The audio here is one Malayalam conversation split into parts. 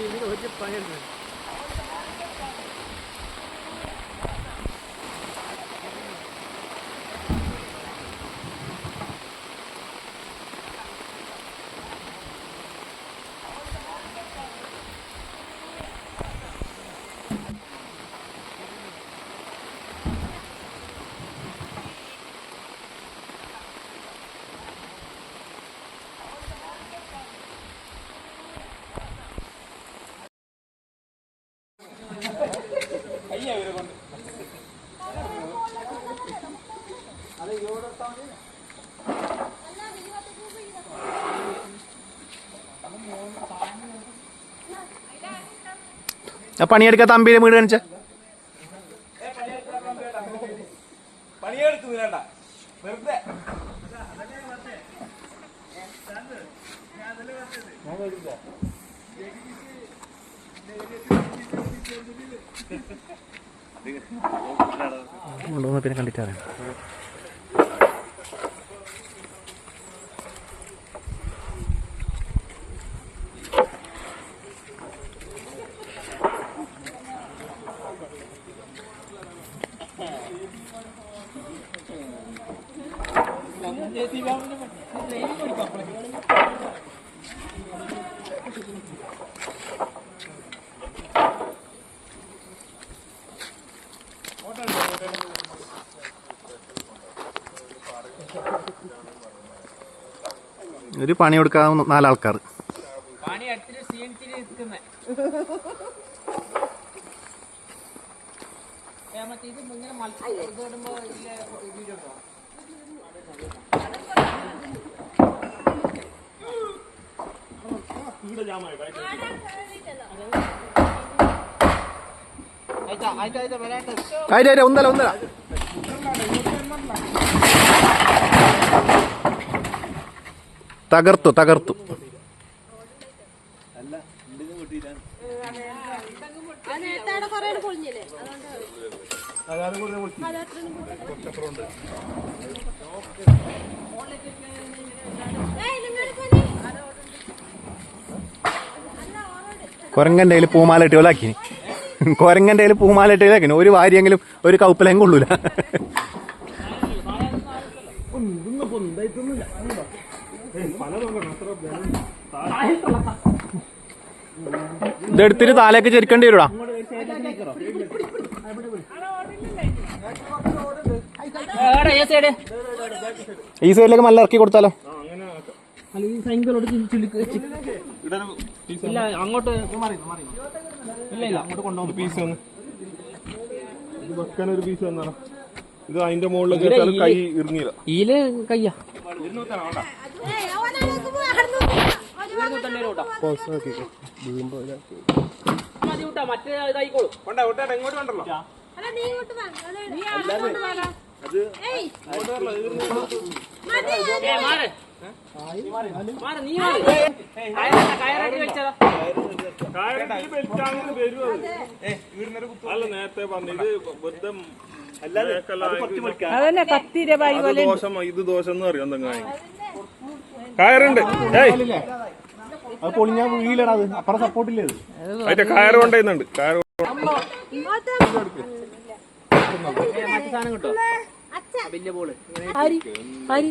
ટીવી રોજ પાણી ആ പണിയെടുക്കാൻ തമ്പിയിലെ വീട് കാണിച്ച. കൊണ്ടുവന്ന് പിന്നെ കണ്ടിട്ട് അറിയാം ഒരു പണി കൊടുക്കാവുന്ന നാലാൾക്കാർ. പണി അടുത്തിട്ട് ക്ഷീണിച്ചിട്ട് നിൽക്കുന്നേ മറ്റേ ഇത് ഇങ്ങനെ മത്സരം ഇത് ഇടുമ്പോ ഇതിലെ വീഡിയോ ഉണ്ടോ? ആയിട്ടാ ആയിട്ടാ ആയിട്ടാ ഒന്നല്ല ഒന്നല്ല. തകർത്തു തകർത്തു. അത് കൊരങ്ങന്റെ കയ്യിൽ പൂമാല ഇട്ട് പോലാക്കി കുരങ്ങന്റെ കയ്യിൽ പൂമാല ഇട്ട് പോലാക്കി ഒരു വാരിയെങ്കിലും ഒരു കൗപ്പിലെങ്കിലും കൊള്ളൂല. ഇതെടുത്തിട്ട് താലേക്ക് ചെരുക്കേണ്ടി വരൂടാ ഈ സൈഡിലേക്ക് നല്ല ഇറക്കി കൊടുത്താലോ? ഇല്ല അങ്ങോട്ട് ഇല്ല ഇല്ല. അങ്ങോട്ട് കൊണ്ടുപോകും പീസ് വന്ന് ഇത് വെക്കാൻ ഒരു പീസ് വന്നാണ് ഇത് അതിന്റെ മുകളിലേക്ക് വെച്ചാൽ കൈ ഇറങ്ങിയില്ല. ഈൽ കയ്യാ. മറ്റേ ഇതായിക്കോളും. ഇങ്ങോട്ട് കൊണ്ടല്ലോ അല്ല, നീ ഇങ്ങോട്ട് വാ. അതെ, അല്ല നേരത്തെ പറഞ്ഞു ഇത് വെറുതെ മേക്കല്ല അതന്നെ പത്ത് രൂപ പോലെ ദോഷം ഇത് ദോഷം എന്ന് അറിയാം തെങ്ങായി കയറുണ്ട്. അത് പൊളിഞ്ഞാ വീലടാ അത്. അപ്പുറം സപ്പോർട്ടില്ലേ അതിന്റെ കയറ് കൊണ്ടുവരുന്നുണ്ട് കയറ് ഇങ്ങോട്ട് മറ്റേ സാധനം കിട്ടോ അച്ഛൻ, വലിയ ബോൾ ആരി ആരി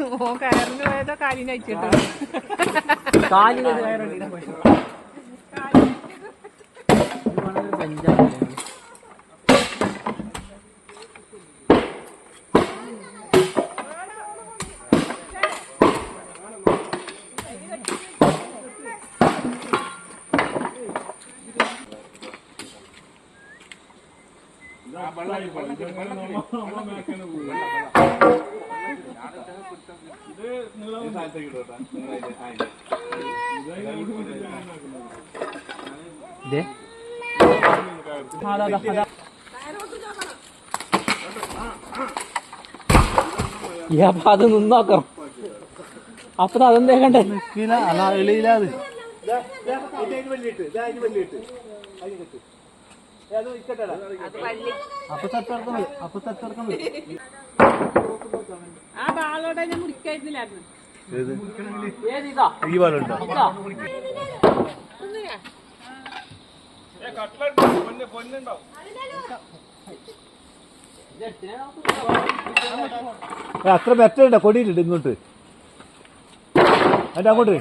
ഓ കയറിന് പോയതോ കാലിന് അയച്ചിട്ടോ അപ്പൊ അത് നിന്നോക്കണം അപ്പൊ അതെന്തേ കണ്ടേ? ആ ബാളോടെ ഞാൻ മുറിക്കായിരുന്നില്ലായിരുന്നു. ഈ ഇതാ. അത്ര മെറ്റുണ്ടോ കൊടിയിട്ട് ഇങ്ങോട്ട്. അതിന്റെ അങ്ങോട്ട്.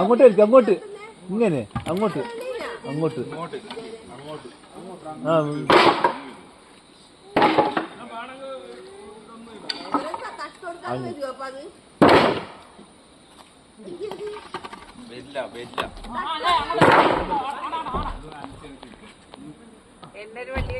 അങ്ങോട്ട് ഇരിക്കും അങ്ങോട്ട്. ഇങ്ങനെ അങ്ങോട്ട് അങ്ങോട്ട്. ആ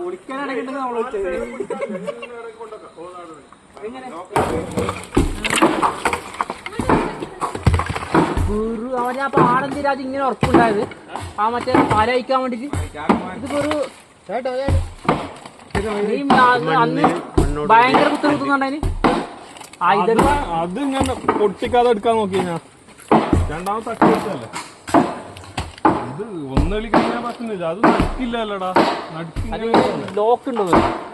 ഒരു വലിയ ഇഷ്ടമായിരുന്നു ഗുരു അവന് ആ പാടം തീരാതെ ഇങ്ങനെ ഉറപ്പുണ്ടായത്? ആ മറ്റേ പാല അയക്കാൻ വേണ്ടിട്ട് ഇത് മ- അന്ന് ഭയങ്കര കുത്തു കുത്തുന്നുണ്ടായിന് അത് ഞാൻ പൊട്ടിക്കാതെ എടുക്കാൻ നോക്കി ഞാൻ. രണ്ടാമത്തെ തട്ടി വെച്ചല്ലേ ഇത് ഒന്നളി കഴിഞ്ഞാൽ പറ്റുന്നില്ല. അത് നടുക്കില്ലല്ലടാ. നടുക്ക് അത് ഇങ്ങനെ ലോക്ക് ഉണ്ടോ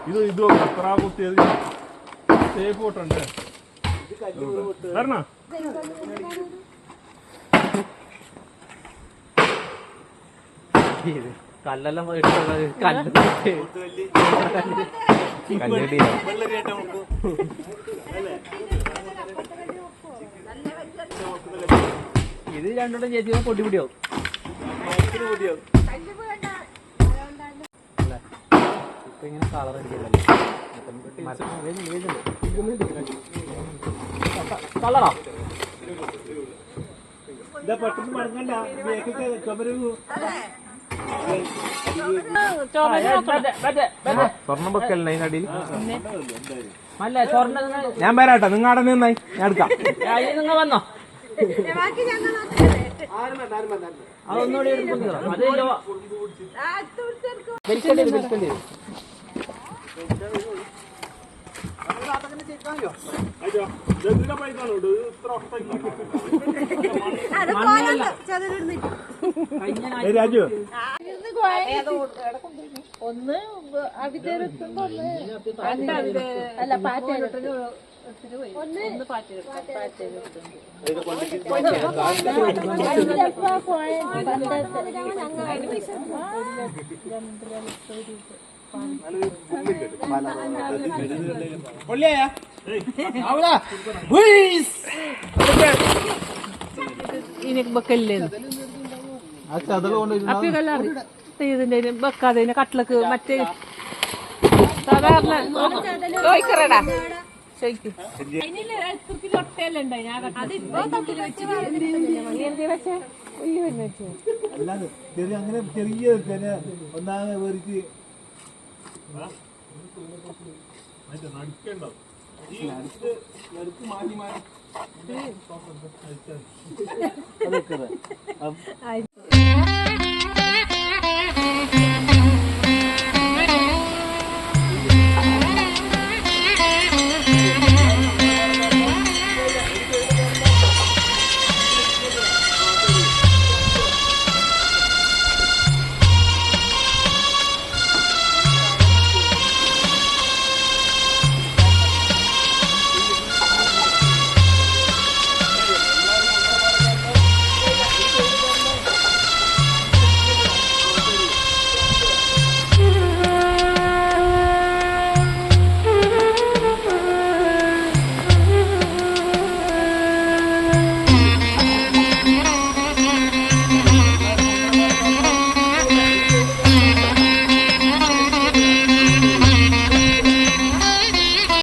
ഇത് ഇത് എത്ര കുത്തിയത്? സേഫ് പോട്ടുണ്ട് കല്ലെല്ലാം ഇത് രണ്ടോട്ടും ചേച്ചി പൊട്ടി പൊടിയാവും ഇപ്പൊ ഇങ്ങനെ കളർ അടിക്കല്ലേ കളറാ സ്വർണം വെക്കല്ലേ അതിനടിയിൽ അല്ല സ്വർണ ഞാൻ വരാട്ടെ. നിങ്ങൾ അവിടെ നിന്നായി. ഞാൻ എടുക്കാം. നിങ്ങൾ വന്നോ? ബാക്കി ഞങ്ങൾ അതൊന്നുകൂടി എടുക്കുന്നു അത് വലിക്കേണ്ടി വരും വലിക്കേണ്ടി വരും അത് പോലെ ചതുരിടുന്നിട്ട് രാജു. ഒന്ന് അവിടെ ഒന്ന് അല്ല പാറ്റേരത്തിന് വെക്കല്ലേ അപ്പൊ ഇതിന്റെ ഇതിനെ കട്ടിലക്ക് മറ്റേ സാധാരണ അല്ലാതെ ചെറിയ അങ്ങനെ ചെറിയ പിന്നെ ഒന്നാമത് പേർക്ക് മാറ്റി അതൊക്കെ